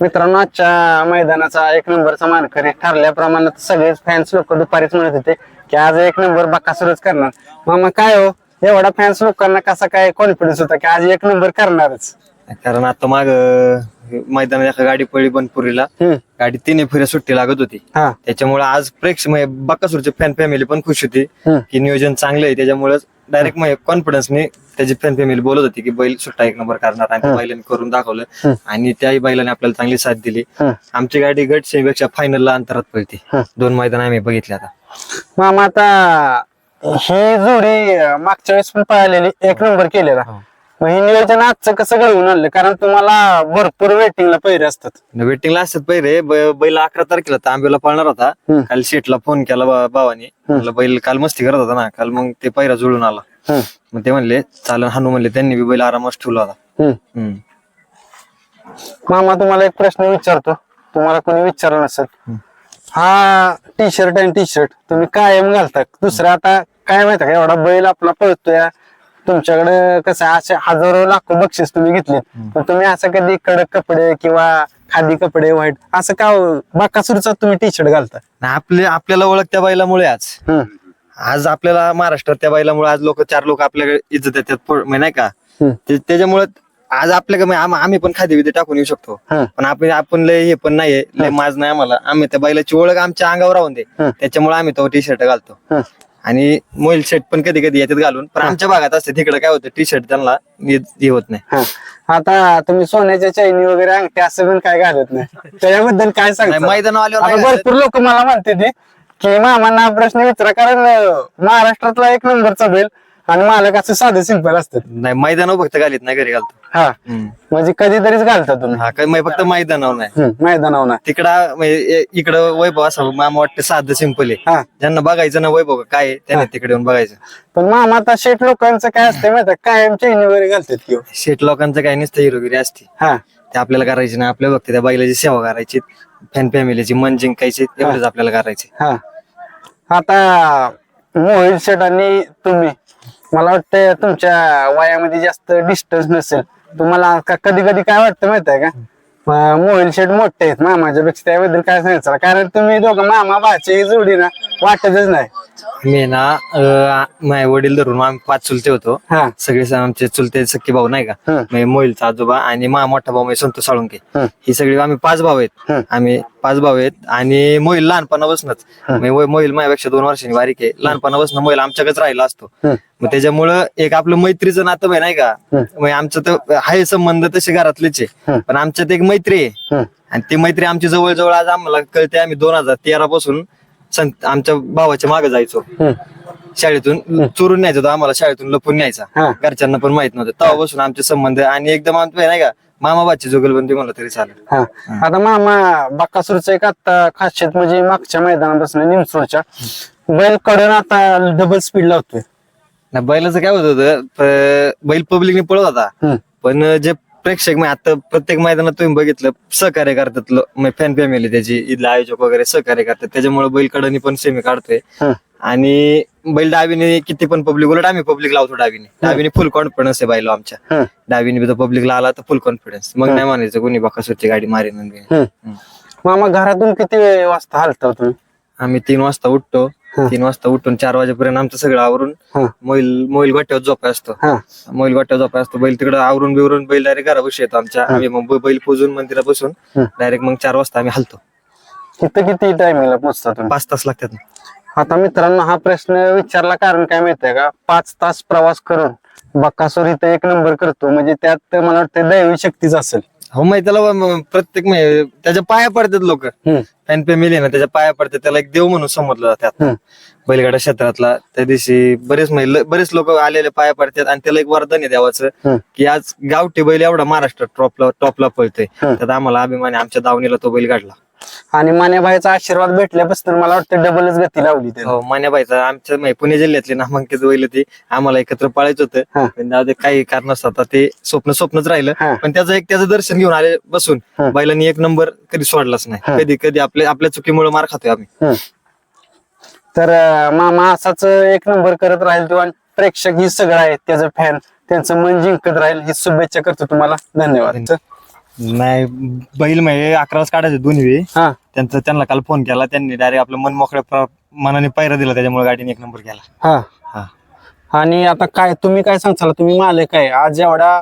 मित्रांनो आजच्या मैदानाचा एक नंबरचा मानकरी ठरल्याप्रमाणे सगळेच फॅन्स लोक दुपारीच म्हणत होते की आज एक नंबर बकासुरच करणार. मामा काय हो? एवढा फॅन्स लोकांना कसा काय कॉन्फिडन्स होता की आज एक नंबर करणारच? कारण आता माग मैदानात एका गाडी पडली बनपुरीला. हम्म. गाडी तिन्ही फेऱ्या सुट्टी लागत होती. हा. त्याच्यामुळे आज प्रेक्ष म्हणजे बकासूरचे फॅन फॅमिली पण खुश होती. की नियोजन चांगलं आहे. त्याच्यामुळे डायरेक्ट मग कॉन्फिडन्सने त्याची फॅन फॅमिली बोलत होती की बैल सुट्टा एक नंबर करणार. आणि त्या बैलाने करून दाखवलं. आणि त्याही बैलाने आपल्याला चांगली साथ दिली. आमची गाडी गटपेक्षा फायनलला अंतरात पळते. हम्म. दोन मैदान आम्ही बघितले आता. मामा आता ही जोडी मागच्या वेळेस पण पळालेली एक नंबर केलेला. मग हे नियोजन आजचं कसं घडवून आणलं? कारण तुम्हाला भरपूर वेटिंगला पैरे असतात. वेटिंगला असतात पहिले ब- बैल अकरा तारखेला तांब्याला पळणार होता. हम्म. काल शेटला फोन केला बा- भावानी. म्हणलं बैल काल मस्ती करत होता ना. काल मग ते पैरा जुळून आला. हम्म, मग ते म्हणले चालन हानू म्हणले. त्यांनी बी बैल आरामात ठेवला होता. हम्म. हम्म. मामा तुम्हाला एक प्रश्न विचारतो. तुम्हाला कोणी विचारलं नसेल. हा टी शर्ट आणि टी शर्ट तुम्ही कायम घालता. दुसरं आता काय माहिती का? एवढा बैल आपला पळतोय. तुमच्याकडे कसं असे हजारो लाखो बक्षीस तुम्ही घेतले. पण तुम्ही असं कधी कडक कपडे किंवा खादी कपडे व्हाईट असं का बाकासूरचा तुम्ही टी शर्ट घालता आपले आपल्याला ओळख त्या बैलामुळे आज. आज आपल्याला महाराष्ट्रात त्या बैलामुळे आज लोक चार लोक आपल्याकडे इज्जत देतात प- म्हणजे नाही का? त्याच्यामुळे आज आपल्याकडे आम- आम्ही पण खादी विधी टाकून येऊ शकतो. पण आपण आपण लय हे पण नाहीये लय माज नाही आम्हाला. आम्ही त्या बैलाची ओळख आमच्या अंगावर राहून दे. त्याच्यामुळे आम्ही तो टी शर्ट घालतो. आणि मोबाईल शर्ट पण कधी कधी येतात घालून पण आमच्या भागात असते तिकडे काय होतं टी शर्ट त्यांना हे हे होत नाही हा. आता तुम्ही सोन्याच्या चैनी वगैरे अंगठी असं पण काय घालत नाही त्याच्याबद्दल काय नाही, सांगता आल्यावर आता नाही घालत. भरपूर लोक मला म्हणते ते की मामांना हा प्रश्न विचारा कारण अं, महाराष्ट्रातला एक नंबरचा बैल आणि मालक असं साधे सिंपल असतात नाही मैदानावर फक्त घालीत नाही घरी घालतो. हा. हम्म. म्हणजे म्हणजे कधीतरीच घालता तुम्ही. हा काय फक्त मैदानावर नाही. हम्म, मैदानावर ना तिकडं म्हणजे ए- इकडं वैभव असं मामा वाटतं साधं सिंपल आहे. हा. ज्यांना बघायचं ना वैभव काय आहे, त्यांनी तिकडे येऊन बघायचं. पण मामा आता शेठ लोकांचं काय असतं माहिती? कायम चैनी वगैरे घालतात किंवा शेट लोकांचं काही नसतं हिरोगिरी असते. हा. ते आपल्याला करायची ना आपल्या बघते त्या बैलाची सेवा करायची फॅन फॅमिलीची मन जिंकायची एवढंच आपल्याला करायचे हा. आता मोहित शेठ आणि तुम्ही मला वाटतं तुमच्या वयामध्ये जास्त डिस्टन्स नसेल. तुम्हाला कधी कधी काय वाटतं माहीत आहे का मोहिल शेठ मोठे आहेत मामाच्या पेक्षा त्याबद्दल काय सांगायचं? कारण तुम्ही दोघं मामा भाचे जोडी ना वाटतच नाही. मी ना अं, माझे वडील धरून आम्ही पाच चुलते होतो. हा. सगळे सण आमचे चुलते सख्खे भाऊ नाही का? हम्म. म्हणजे मोहिलचा आजोबा आणि मा मोठा भाऊ म्हणजे संतोष साळुंके. हम्म. ही सगळी आम्ही पाच भाऊ आहेत. हम्म. आम्ही पाच भाऊ आहेत. आणि मोहिल लहानपणापासूनच. म्हणजे मोहिल माझ्यापेक्षा दोन वर्षांनी बारीक आहे. लहानपणापासून मोहिल आमच्याकडेच राहिला असतो. मग त्याच्यामुळं एक आपलं मैत्रीचं नातं आहे नाही का? म्हणजे आमचं तर आहे संबंध तसे घरातलेच आहे. पण आमच्यात एक मैत्री आहे. आणि ती मैत्री आमची जवळजवळ आज आम्हाला कळते. आम्ही दोन हजार तेरा पासून संत- आमच्या भावाच्या मागे जायचो. शाळेतून चोरून न्यायचं आम्हाला शाळेतून लपून न्यायचा. हा. घरच्यांना पण माहीत नव्हतं. तेव्हापासून आमचे संबंध आणि एकदम आमचं नाही का? मामा बाची जुगलबंदी म्हणलं तरी चालेल. हा. आता मामा बाकासूरचं एक आता खासियत म्हणजे मागच्या मैदानापासून निमसोडच्या बैलकडून आता डबल स्पीड लावतोय. ना बैलाचं काय होत होतं प- बैल पब्लिकने पळत होता. हम्म. पण जे प्रेक्षक म्हणजे आता प्रत्येक मैदानात तुम्ही बघितलं सहकार्य करतात फॅन फॅमिली त्याची इथले आयोजक वगैरे सहकार्य करतात. त्याच्यामुळे बैल कडनी पण सेमी काढतोय. हम्म. आणि बैल डावीने किती पण पब्लिक उलट आम्ही पब्लिक लावतो डावीने. डावीने फुल कॉन्फिडन्स आहे बैल आमच्या. डावीने बी पब्लिकला आला तर फुल कॉन्फिडन्स मग नाही म्हणायचं कोणी बाकासूरची गाडी मारेन. मामा घरातून किती वाजता हलता तुम्ही? आम्ही तीन वाजता उठतो. हं. तीन वाजता उठून चार वाजेपर्यंत आमचं सगळं आवरून हं. मोईल मोईल गोट्यावर झोपाय असतो. हा. मोईल गोट्यावर झोपाय असतो. बैल तिकडे आवरून बिवरून बैल डायरेक्ट घरापाशी येतो आमच्या. आम्ही मग बैल पूजून मंदिरात बसून हं. डायरेक्ट मग चार वाजता आम्ही हलतो. किती किती तुम्ही? पाच तास लागतात. आता मित्रांनो हा प्रश्न विचारला कारण काय माहितीये का? पाच तास प्रवास करून बक्कासूर इथं एक नंबर करतो. म्हणजे त्यात मला वाटतं दैवी शक्तीच असेल. हो माहिती त्याला प्रत्येक म्हणजे त्याच्या पाया पडतात लोक. हम्म. फॅन फॅमिली ना त्याच्या पाया पडतात. त्याला एक देव म्हणून समजलं जातात हम्म. बैलगाडा क्षेत्रातला त्या दिवशी बरेच म्हणजे ल- बरेच लोक आलेले पाया पडतात आणि त्याला एक वरदान आहे देवाचं हम्म. की आज गावठी बैल एवढा महाराष्ट्रात टॉपला टॉपला पळतोय. हम्म. त्यात आम्हाला अभिमान आहे, आमच्या दावणीला तो बैल काढला आणि मान्याबाईचा आशीर्वाद भेटल्यापासून मला वाटतं डबलच गती लावली त्याने. हो मान्याबाईचा आमच्या म्हणजे पुणे जिल्ह्यातले नामांकित बैल ती आम्हाला एकत्र पाळायचं हा. होतं पण जाऊ दे, काही कारण आता ते स्वप्न स्वप्नच राहिलं. हा. पण त्याचं एक त्याचं दर्शन घेऊन आले बसून. हा. बैलांनी एक नंबर कधी सोडलाच हा. नाही कधी कधी आपल्या आपल्या चुकीमुळे मार खातोय आम्ही. हम्म. तर अं, मामा असाच एक नंबर करत राहील तो आणि प्रेक्षक ही सगळं आहेत त्याचं फॅन त्यांचं मन जिंकत राहील. ही शुभेच्छा करतो तुम्हाला. धन्यवाद. नाही बैल म्हणजे अकरा वाजता काढायचे दोन्ही वेळी. हा. त्यांचं त्यांना काल फोन केला. त्यांनी डायरेक्ट आपलं मन मोकळ्या प्र- मनाने पायरा दिला. त्याच्यामुळे गाडीने एक नंबर केला. हा. हा. आणि आता काय तुम्ही काय सांगताल? तुम्ही मालक आहे. आज एवढा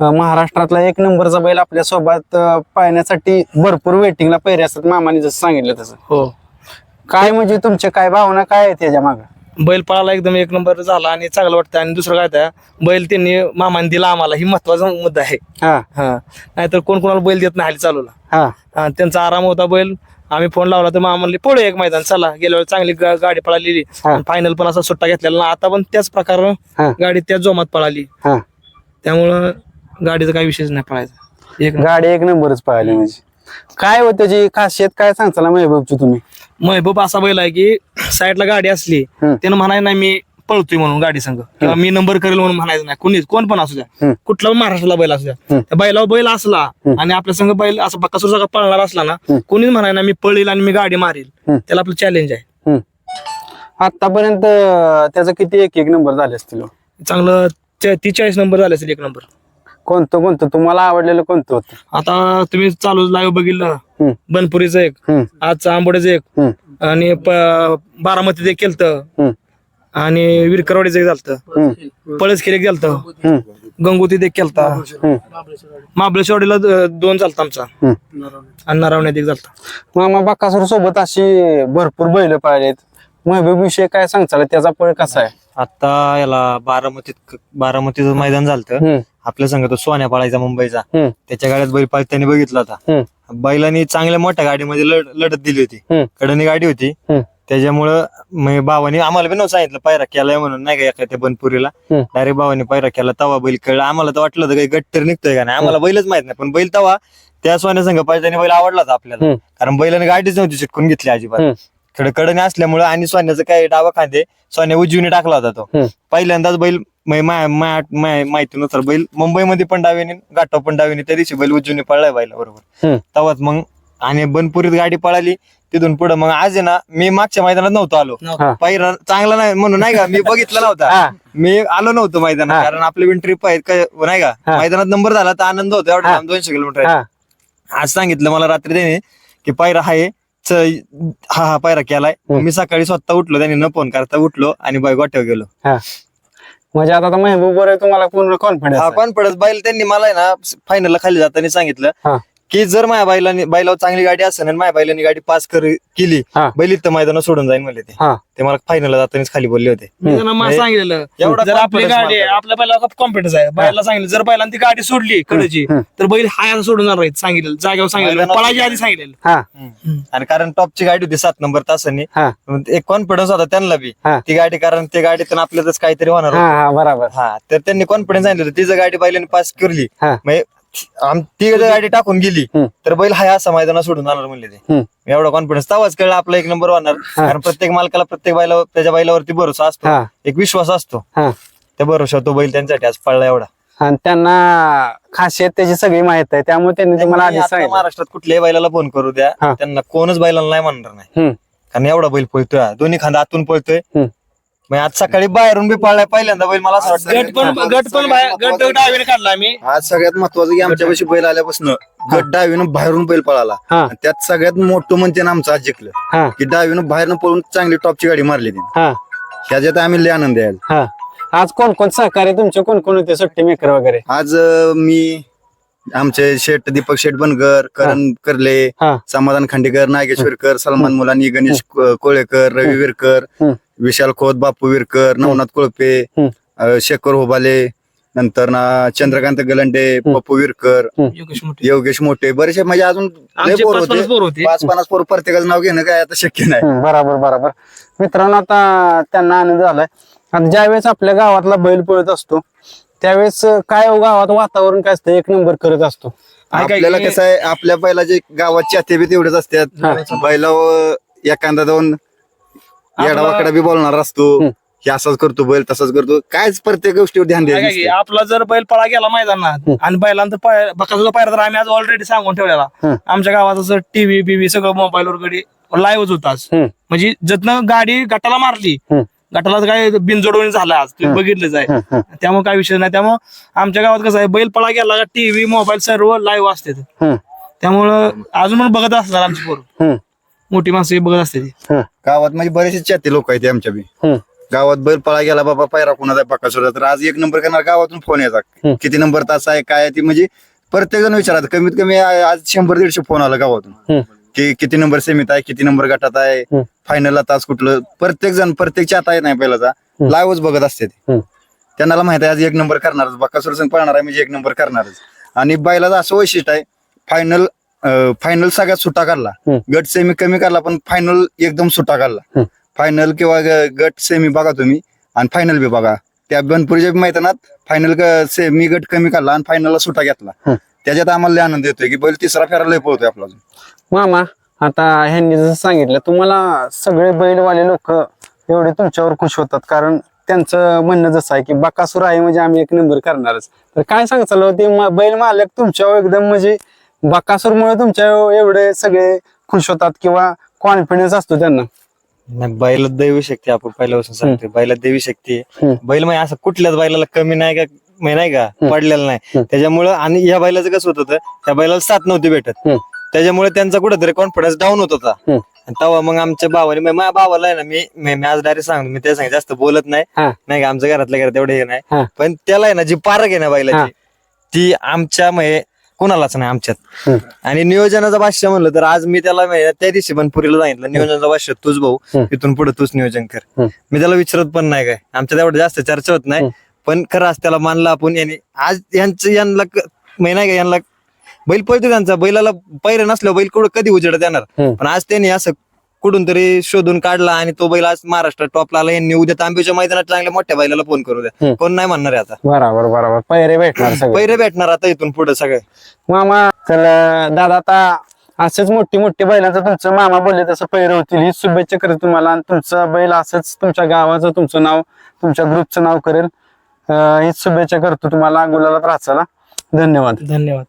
अं, महाराष्ट्रातला एक नंबरचा बैल आपल्यासोबत अं, पाहण्यासाठी भरपूर वेटिंगला पैरे असतात मामाने जसं सांगितलं तसं. हो. काय म्हणजे तुमच्या काय भावना काय आहे त्याच्या माग? बैल पळाला एकदम एक नंबर झाला आणि चांगलं वाटतं आणि दुसरं काय त्या बैल त्यांनी मामाने दिला आम्हाला. ही महत्त्वाचा मुद्दा आहे. हा. हा. नाहीतर कोण कोणाला बैल देत नाही हाली चालूला. हा. हा, त्यांचा आराम होता बैल. आम्ही फोन लावला तर मामा म्हणले पळू एक मैदान चला. गेल्या वेळी चांगली गा- गाडी पळालेली. हा. फायनल पण असा सुट्टा घेतलेला ना आता पण त्याच प्रकारे हा. गाडी त्याच जोमात पळाली. हा. त्यामुळं गाडीचा काही विषयच नाही पळायचा. एक गाडी एक नंबरच पाहिली म्हणजे. काय हो त्याची खासियत? काय सांगताल महबूबची तुम्ही? महबूब असा बैल आहे की साईडला गाडी असली. त्यानं म्हणाय नाही मी पळतोय म्हणून गाडी संघ किंवा मी नंबर करेल म्हणून म्हणायचं नाही कोणी कोण पण असू द्या. कुठला महाराष्ट्राला बैल असू द्या. त्या बैलावर बैल असला आणि आपल्या संघ बैल असं बक्कासूर सगळं पळणार असला ना. कोणीच म्हणाय ना मी पळेल आणि मी गाडी मारेल. त्याला आपलं चॅलेंज आहे. आतापर्यंत त्याचं किती एक एक नंबर झाले असतील हो? चांगलं ती चाळीस नंबर झाले असेल एक नंबर कोणतं कोणतं तुम्हाला आवडलेलं कोणतं होतं आता तुम्ही चालू लाईव्ह बघितलं. बनपुरीचं एक हम्म. आजचं आंबोड्याचं एक हम्म. आणि बारामतीचं एक केलतं हम्म. आणि विरकरवाडीचं एक झालतं हम्म. पळसखेल एक झालतं हम्म. गंगोतीत एक केलता द- दोन चालता आमचा. आणि नारावण्यात एक चालता मामा बाकासूर सोबत अशी भरपूर बैल पाहिलेत महबूब विषय काय सांगताल त्याचा पळ कसा आहे आता याला बारामतीत बारामतीचं मैदान झालं. आपल्या संघ तो सोन्या पाळायचा मुंबईचा हम्म. त्याच्या गाड्यात बैल पाळ त्यांनी बघितला होता हम्म. बैलांनी चांगल्या मोठ्या गाडीमध्ये लढ- लढत दिली होती. कडनी गाडी होती हम्म. त्याच्यामुळं मग भावानी आम्हाला बी नव्हतं सांगितलं पायरा केलाय म्हणून नाही का एखाद्या बनपुरीला हम्म. डायरेक्ट भावानी पायरा केला तवा बैल कळला आम्हाला तर वाटलं होतं काही गट तर निघतोय का नाही आम्हाला बैलच माहीत नाही पण बैल तवा त्या सोन्या संघ पाहिजे बैल आवडला होता आपल्याला हम्म. कारण बैलाने गाडीच नव्हती चिटकून घेतली अजिबात हम्म. कडे कडने असल्यामुळे आणि सोन्याचं काय डावा खांदे सोन्या उजवीने टाकला होता तो हम्म. पहिल्यांदाच बैल मै- मा- मा- मा- माहितीनुसार बैल मुंबईमध्ये पण डावीने गाठो पण डावीने त्या दिवशी बैल उजवीने पळलाय बैला बरोबर हम्म. तेव्हाच मग आणि बनपुरीत गाडी पळाली तिथून पुढे मग आज आहे ना मी मागच्या मैदानात नव्हतो आलो. पहिला चांगला नाही म्हणून नाही का मी बघितला नव्हता हा. मी आलो नव्हतो मैदानात हा. कारण आपली पण ट्रिप आहे काय- नाही का हा. मैदानात नंबर झाला तर आनंद होतो एवढा हा. लांब दोनशे किलोमीटर आहे. हा आज सांगितलं मला रात्री त्याने की पायरा आहे च- हा हा पायरा केलाय हम्म. मी सकाळी स्वतः उठलो त्याने न फोन करता उठलो आणि बाय गोठ्यावर गेलो हा म्हणजे आता महबूब बरोबर तुम्हाला पूर्ण हा कॉन्फिडन्स कॉन्फिडन्स बैल त्यांनी मला आहे ना फायनलला खाली जाताना सांगितलं. हा. की जर माझ्या बैलाने बैलावर चांगली गाडी असेल आणि माझ्या बैलाने गाडी पास कर केली हा. बैल इथं मैदानात सोडून जाईन म्हणले ते. हा. ते मला फायनलला जातानाच खाली बोलले होते. मी त्यांना मला म्हणजे सांगितलेलं. एवढा जर आपली confidence गाडी आहे. आपल्या बैला कॉन्फिडन्स आहे. बैला सांगितलं जर बैलांनी ती गाडी सोडली कडेची. तर बैल हाय असं सोडून जाणार आहेत सांगितलं जागेवर सांगितलं पळायच्या आधी सांगितलेलं. हा. आणि कारण टॉपची गाडी होती सात नंबर तासांनी. हा. मग एक कॉन्फिडन्स होता त्यांना बी. हा. ती गाडी कारण ते गाडीतून आपल्यातच काहीतरी होणार हा होतं. हा बरोबर. हा तर त्यांनी कॉन्फिडन्स सांगितलं होतं, ती जर गाडी बैलाने पास करली हा. म्हणजे आम- ती जर गाडी टाकून गेली हम्म. तर बैल हाय असा मैदानात सोडून जाणार म्हणले ते. हम्म. एवढा कॉन्फिडन्स तवाच कळलं आपला एक नंबर होणार कारण प्रत्येक मालकाला प्रत्येक बैलावर त्याच्या बैलावरती भरोसा असतो. हा. एक विश्वास असतो. हा. त्या भरोसा तो बैल त्यांच्यासाठी आज पडला एवढा. आणि त्यांना खासियत त्याची सगळी माहीत आहे. त्यामुळे त्यांनी तुम्हाला आता सांगितलं. महाराष्ट्रात कुठल्याही बैलाला फोन करू द्या. हा. त्यांना कोणच बैलाला नाही म्हणणार नाही. हम्म, कारण एवढा बैल पळतोय हा. दोन्ही खांदा आतून पळतोय. हम्म. मग आज सकाळी बाहेरून बी पळलाय पहिल्यांदा बैल मला असं वाटतं गट पण गट पण बाहेर- गट डावीने काढला आम्ही. आज सगळ्यात महत्वाचं की आमच्यापाशी बैल आल्यापासून गट डावीनं बाहेरून बैल पळाला. हा. आणि त्यात सगळ्यात मोठं म्हणते ना आमचं आज जिंकलं. हा. की डावीनं बाहेरनं पळून चांगली टॉपची गाडी मारली हा. त्याच्यात आम्ही लय आनंद आहे. आज. हा. आज कोण कोण सहकार्य तुमचे? कोण कोण होते? सुट्टी मेकर वगैरे? आज अं, मी आमचे शेठ दीपक शेठ बनकर करण करले हा. समाधान खांडेकर नागेश्वरकर सलमान मुलानी गणेश को- कोळेकर रवी विरकर हम्म. विशाल खोत बापू विरकर नवनाथ कोळपे. अं, शेखर होबाले नंतर ना चंद्रकांत गलंडे पप्पू विरकर योगेश मोठे. योगेश मोठे. बरेचसे म्हणजे अजून लय आमचे पोर पाच होते. पन्नास पोरं होते. पाच पन्नास पोर प्रत्येकाचं नाव घेणं काय आता शक्य नाही. हम्म, बरोबर बरोबर. मित्रांनो आता त्यांना आनंद झालाय. आता ज्यावेळेस आपल्या गावातला बैल पळत असतो त्यावेळेस काय हो गावात वातावरण काय असतं? एक नंबर करत असतो. काय काय आपल्याला की- कसं आहे आपल्या बैलाचे गावात चाते बी तेवढेच असतात. बैला एखादा दोन येडा वाकडा बी बोलणार असतो. हे असंच करतो बैल तसंच करतो. कायच प्रत्येक गोष्टीवर ध्यान काय काय द्यायचं. आपला जर बैल पळा गेला मैदानात आणि बैलांतर बकाचा पायरा तर आम्ही आज ऑलरेडी सांगून ठेवलेला. आमच्या गावात असं टीव्ही बीव्ही सगळं मोबाईलवर गडी लाईव्हच होताच हम्म, म्हणजे जतन गाडी गटाला मारली गटाला काय बिनजोडवणी झालं आज तुम्ही बघितलंच आहे. त्यामुळे काय विषय नाही. त्यामुळे आमच्या गावात कसं आहे बैल पळा गेला टीव्ही मोबाईल सर्व लाईव्ह असते त्यामुळं अजून पण बघत असतात आमची पोरं. मोठी माणसं बघत असते ती. गावात म्हणजे बरेचसे चाते लोक आहेत आमच्या बी. गावात बैल पळा गेला बाबा पायरा कोणाचा बकासुरा तर आज एक नंबर करणार गावातून फोन. येतात किती नंबर तास आहे काय आहे ती म्हणजे प्रत्येक जण विचारत कमीत कमी आ- आज शंभर दीडशे फोन आला गावातून. की किती नंबर सेमीत आहे किती नंबर गटात आहे हम्म. फायनलला तास कुठलं. प्रत्येक जण प्रत्येक चाता येत नाही पहिल्याचा लाईव्हच बघत असते ते. त्यांना माहीत आहे आज एक नंबर करणारच. बकासूर संघ पळणार आहे म्हणजे एक नंबर करणारच. आणि बैलाचं असं वैशिष्ट्य आहे फायनल फायनल सगळ्यात सुट्टा काढला. गट सेमी कमी काढला पण फायनल एकदम सुट्टा काढला. फायनल किंवा गट सेमी बघा तुम्ही आणि फायनल बी बघा त्या बनपुरीच्या मैदानात फायनल सेमी गट कमी काढला आणि फायनलला सुट्टा घेतला. त्याच्यात आम्हाला आनंद येतोय की बैल तिसरा फेरा लय पळतोय आपला. मामा आता ह्यांनी जसं सांगितलं तुम्हाला सगळे बैलवाले लोक एवढे तुमच्यावर खुश होतात कारण त्यांचं म्हणणं जसं आहे की बकासूर आहे म्हणजे आम्ही एक नंबर करणारच तर काय सांगचाल ते बैल मालक तुमच्यावर एकदम म्हणजे बकासूरमुळे तुमच्या एवढे सगळे खुश होतात किंवा कॉन्फिडन्स असतो त्यांना नाही बैल दैवी शक्ती आपण पहिल्यापासून सांगतोय बैला देवी शक्ती आहे. बैल म्हणजे असं कुठल्याच बैलाला कमी नाही का म्हणजे नाही का पडलेलं नाही. त्याच्यामुळं आणि या बैलाचं कसं होत होतं त्या बैलाला साथ नव्हती भेटत. त्याच्यामुळे त्यांचा कुठेतरी कॉन्फिडन्स डाऊन होत होता तेव्हा मग आमच्या भावाने माझ्या भावाला आहे ना मी मी मी आज डायरेक्ट सांगतो मी त्या सांग जास्त बोलत नाही. नाही का आमच्या घरातल्या घरात एवढे हे. नाही पण त्याला आहे ना जी पारख आहे ना. बैलाची ती आमच्या म्हणजे कुणालाच नाही आमच्यात हम्म. आणि नियोजनाचा भाष्य म्हणलं तर आज मी त्याला म्हणजे त्या दिवशी पण पुरीला सांगितलं नियोजनाचा भाष्य तूच भाऊ हम्म. इथून पुढे तूच नियोजन कर हम्म. मी त्याला विचारत पण नाही काय आमच्या तेवढं जास्त चर्चा होत नाही. पण खरं आज त्याला मानलं आपण याने आज यांचं यांना क- म्हणजे नाही का यांना बैल पळतो त्यांचा बैलाला पैर नसल्यावर बैल कुठं कधी उजेडत येणार हम्म. पण आज त्यांनी असं कुठून तरी शोधून काढला आणि तो बैल आज महाराष्ट्रात टॉपला आला. यांनी उद्या तांब्याच्या मैदानात चांगल्या मोठ्या बैलाला फोन करू द्या. कोण नाही म्हणणार आहे आता. बरोबर बरोबर. पैरे भेटणार सगळे. पैरे भेटणार आता इथून पुढे सगळे. मामा तर दादा आता असंच मोठी मोठी बैलांचं तुमचं मामा बोलले तसं पैर होतील. ही शुभेच्छा करेल तुम्हाला. आणि तुमचं बैल असंच तुमच्या गावाचं तुमचं नाव तुमच्या ग्रुपचं नाव करेल. अं, हीच शुभेच्छा करतो तुम्हाला. गुलाला त्रासाला धन्यवाद. धन्यवाद.